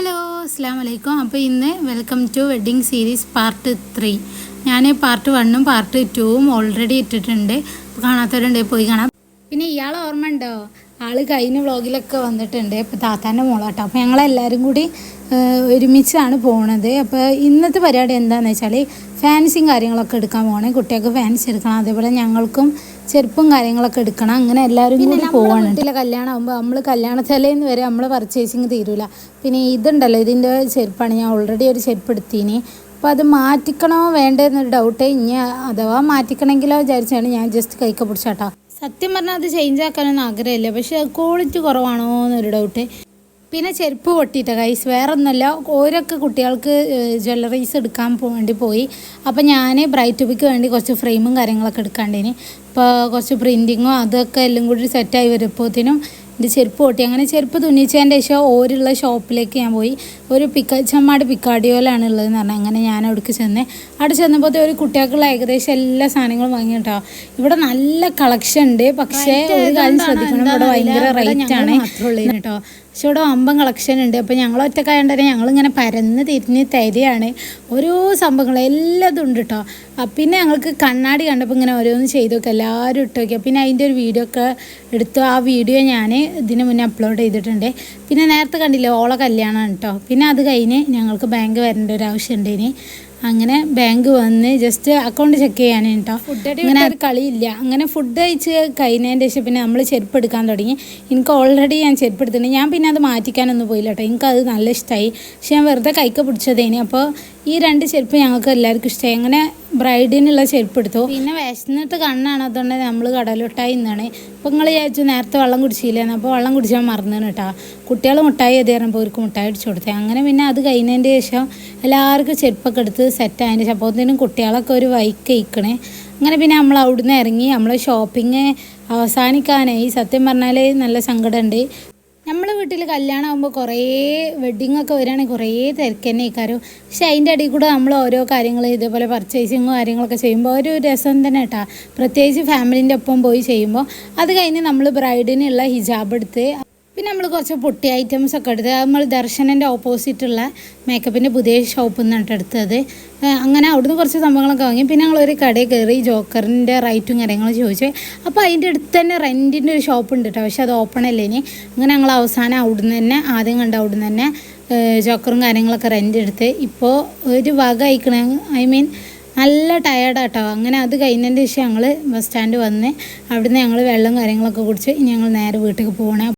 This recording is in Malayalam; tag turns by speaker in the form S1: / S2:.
S1: ഹലോ അസ്സാം വലൈക്കും അപ്പോൾ ഇന്ന് welcome to wedding series part three ഞാൻ പാർട്ട് വണ്ണും പാർട്ട് ടൂവും ഓൾറെഡി ഇട്ടിട്ടുണ്ട്. അപ്പോൾ കാണാത്തവരുണ്ട് പോയി കാണാം. പിന്നെ ഇയാൾ ഓർമ്മ ഉണ്ടോ ആൾ കഴിഞ്ഞ വ്ളോഗിലൊക്കെ വന്നിട്ടുണ്ട്. ഇപ്പോൾ താത്താന്റെ മോളാട്ടോ. അപ്പോൾ ഞങ്ങളെല്ലാവരും കൂടി ഒരുമിച്ചാണ് പോണത്. അപ്പോൾ ഇന്നത്തെ പരിപാടി എന്താണെന്ന് വെച്ചാൽ ഫാൻസിയും കാര്യങ്ങളൊക്കെ എടുക്കാൻ പോകണേ കുട്ടികൾക്ക് ഫാൻസി എടുക്കണം. അതേപോലെ ഞങ്ങൾക്കും ചെരുപ്പും കാര്യങ്ങളൊക്കെ എടുക്കണം. അങ്ങനെ എല്ലാവരും കൂടി പോവാണ്. വീട്ടിലെ കല്യാണം ആകുമ്പോൾ നമ്മൾ കല്യാണ തലേന്ന് വരെ നമ്മൾ പർച്ചേസിങ് തീരൂല. പിന്നെ ഇതുണ്ടല്ലോ ഇതിന്റെ ചെരുപ്പാണ്. ഞാൻ ഓൾറെഡി ഒരു ചെരുപ്പ് എടുത്തീനി. അപ്പോൾ അത് മാറ്റിക്കണോ വേണ്ടേ എന്നൊരു ഡൗട്ട് ഇനി അഥവാ മാറ്റിക്കണമെങ്കിലോ വിചാരിച്ചാണ് ഞാൻ ജസ്റ്റ് കൈക്ക് പിടിച്ചാട്ടോ. സത്യം പറഞ്ഞാൽ അത് ചേഞ്ച് ആക്കാനൊന്നും ആഗ്രഹമില്ല. പക്ഷേ ക്വാളിറ്റി കുറവാണോ എന്നൊരു ഡൗട്ട് പിന്നെ ചെരുപ്പ് പൊട്ടിയിട്ട കൈസ് വേറെ ഒന്നുമല്ല ഓരോക്കെ കുട്ടികൾക്ക് ജ്വല്ലറീസ് എടുക്കാൻ വേണ്ടി പോയി. അപ്പോൾ ഞാൻ ബ്രൈറ്റ് ടൂബിക്ക് വേണ്ടി കുറച്ച് ഫ്രെയിമും കാര്യങ്ങളൊക്കെ എടുക്കാണ്ടേന്. ഇപ്പോൾ കുറച്ച് പ്രിന്റിങ്ങും അതൊക്കെ എല്ലാം കൂടി സെറ്റായി വരുമ്പോഴത്തേനും എന്റെ ചെരുപ്പ് പൊട്ടി. അങ്ങനെ ചെരുപ്പ് തുന്നിച്ചതിന്റെ ശേഷം ഓരുള്ള ഷോപ്പിലേക്ക് ഞാൻ പോയി. ഒരു പിക്ക ചമ്മാട് പിക്കാഡിയോയിലാണ് ഉള്ളതെന്ന് പറഞ്ഞാൽ അങ്ങനെ ഞാൻ അവിടേക്ക് ചെന്ന് അവിടെ ചെന്നപ്പോൾ ഒരു കുട്ടികൾക്കുള്ള ഏകദേശം എല്ലാ സാധനങ്ങളും വാങ്ങി കേട്ടോ. ഇവിടെ നല്ല കളക്ഷൻ ഉണ്ട്. പക്ഷേ ഒരു കാര്യം ശ്രദ്ധിക്കണം. ഇവിടെ ഭയങ്കര റേറ്റ് ആണ്. കേട്ടോ പക്ഷെ ഇവിടെ ഒമ്പം കളക്ഷൻ ഉണ്ട്. അപ്പോൾ ഞങ്ങൾ ഒറ്റക്കായതുകൊണ്ട് തന്നെ ഞങ്ങളിങ്ങനെ പരന്ന് തിരിഞ്ഞ് തരികയാണ്. ഓരോ സംഭവങ്ങൾ എല്ലാതും ഉണ്ട് കേട്ടോ പിന്നെ ഞങ്ങൾക്ക് കണ്ണാടി കണ്ടപ്പോൾ ഇങ്ങനെ ഓരോന്ന് ചെയ്തു നോക്കുക എല്ലാവരും ഇട്ട് നോക്കിയാൽ പിന്നെ അതിന്റെ ഒരു വീഡിയോ ഒക്കെ എടുത്തു ആ വീഡിയോ ഞാൻ ഇതിന് മുന്നേ അപ്ലോഡ് ചെയ്തിട്ടുണ്ട്. പിന്നെ നേരത്തെ കണ്ടില്ലേ ഓളെ കല്യാണമാണ് കേട്ടോ പിന്നെ അത് കഴിഞ്ഞ് ഞങ്ങൾക്ക് ബാങ്ക് വരേണ്ട ഒരു ആവശ്യം ഉണ്ടേനി. അങ്ങനെ ബാങ്ക് വന്ന് ജസ്റ്റ് അക്കൗണ്ട് ചെക്ക് ചെയ്യാൻ കേട്ടോ ഫുഡ് ഇങ്ങനെ ഒരു കളിയില്ല. അങ്ങനെ ഫുഡ് കഴിച്ച് കഴിഞ്ഞതിന്റെ ശേഷം പിന്നെ നമ്മൾ ചെരുപ്പ് എടുക്കാൻ തുടങ്ങി. എനിക്ക് ഓൾറെഡി ഞാൻ ചെരുപ്പ് എടുത്തിട്ടുണ്ട് ഞാൻ പിന്നെ അത് മാറ്റിക്കാനൊന്നും പോയില്ല കേട്ടോ എനിക്കത് നല്ല ഇഷ്ടമായി പക്ഷെ ഞാൻ വെറുതെ കൈക്ക് പിടിച്ചതേനി. അപ്പോൾ ഈ രണ്ട് ചെരുപ്പ് ഞങ്ങൾക്ക് എല്ലാവർക്കും ഇഷ്ടമായി അങ്ങനെ ബ്രൈഡിനുള്ള ചെരുപ്പ് എടുത്തു പിന്നെ വിശന്നിട്ട് കണ്ണാണ് അതുകൊണ്ട് നമ്മൾ കടലുട്ടായി നിന്നാണ്. അപ്പോൾ നിങ്ങൾ വിചാരിച്ചു നേരത്തെ വെള്ളം കുടിച്ചില്ലായിരുന്നു അപ്പോൾ വെള്ളം കുടിച്ചാൽ മറന്നു കേട്ടോ കുട്ടികൾ മുട്ടായി എതി പറഞ്ഞപ്പോൾ അവർക്ക് മുട്ടായി അടിച്ചു കൊടുത്തേ. അങ്ങനെ പിന്നെ അത് കഴിഞ്ഞതിന്റെ ശേഷം എല്ലാവർക്കും ചെരുപ്പൊക്കെ എടുത്ത് സെറ്റ് ആയതിന്റെ ശേഷം അപ്പോഴത്തേനും കുട്ടികളൊക്കെ ഒരു വൈക്ക് ഇക്കണേ അങ്ങനെ പിന്നെ നമ്മൾ അവിടുന്ന് ഇറങ്ങി നമ്മൾ ഷോപ്പിംഗ് അവസാനിക്കാനായി. സത്യം പറഞ്ഞാൽ നല്ല സങ്കടമുണ്ട് നമ്മളെ വീട്ടിൽ കല്യാണം ആകുമ്പോൾ കുറേ വെഡ്ഡിങ് ഒക്കെ വരികയാണെങ്കിൽ കുറേ തിരക്ക് തന്നെ ഇക്കാരും പക്ഷെ അതിന്റെ ഇടയിൽ കൂടെ നമ്മൾ ഓരോ കാര്യങ്ങൾ ഇതേപോലെ പർച്ചേസിങ്ങും കാര്യങ്ങളൊക്കെ ചെയ്യുമ്പോൾ ഒരു രസം തന്നെ കേട്ടാ പ്രത്യേകിച്ച് ഫാമിലിന്റെ ഒപ്പം പോയി ചെയ്യുമ്പോൾ അത് കഴിഞ്ഞ് നമ്മൾ ബ്രൈഡിനുള്ള ഹിജാബ് എടുത്ത് പിന്നെ നമ്മൾ കുറച്ച് പൊട്ടി ഐറ്റംസ് ഒക്കെ എടുത്ത് നമ്മൾ ദർശനന്റെ ഓപ്പോസിറ്റുള്ള മേക്കപ്പിന്റെ പുതിയ ഷോപ്പിൽ നിന്നിട്ട് എടുത്തത്. അങ്ങനെ അവിടുന്ന് കുറച്ച് സംഭവങ്ങളൊക്കെ വാങ്ങി. പിന്നെ ഞങ്ങൾ ഒരു കടയിൽ കയറി ജോക്കറിന്റെ റൈറ്റും കാര്യങ്ങളും ചോദിച്ചു അപ്പോൾ അതിന്റെ അടുത്ത് തന്നെ റെന്റിന്റെ ഒരു ഷോപ്പ് ഉണ്ട് കേട്ടോ പക്ഷെ അത് ഓപ്പൺ അല്ലേ ഇനി. അങ്ങനെ ഞങ്ങൾ അവസാനം അവിടുന്ന് തന്നെ ആദ്യം കണ്ട അവിടുന്ന് തന്നെ ജോക്കറും കാര്യങ്ങളൊക്കെ റെന്റ് എടുത്ത്. ഇപ്പോൾ ഒരു വക അയക്കണ ഐ മീൻ നല്ല ടയേർഡാട്ടോ അങ്ങനെ അത് കഴിഞ്ഞതിന്റെ ശേഷം ഞങ്ങൾ ബസ് സ്റ്റാൻഡ് വന്ന് അവിടുന്ന് ഞങ്ങൾ വെള്ളം കാര്യങ്ങളൊക്കെ കുടിച്ച് ഇനി ഞങ്ങൾ നേരെ വീട്ടിലേക്ക് പോകണേ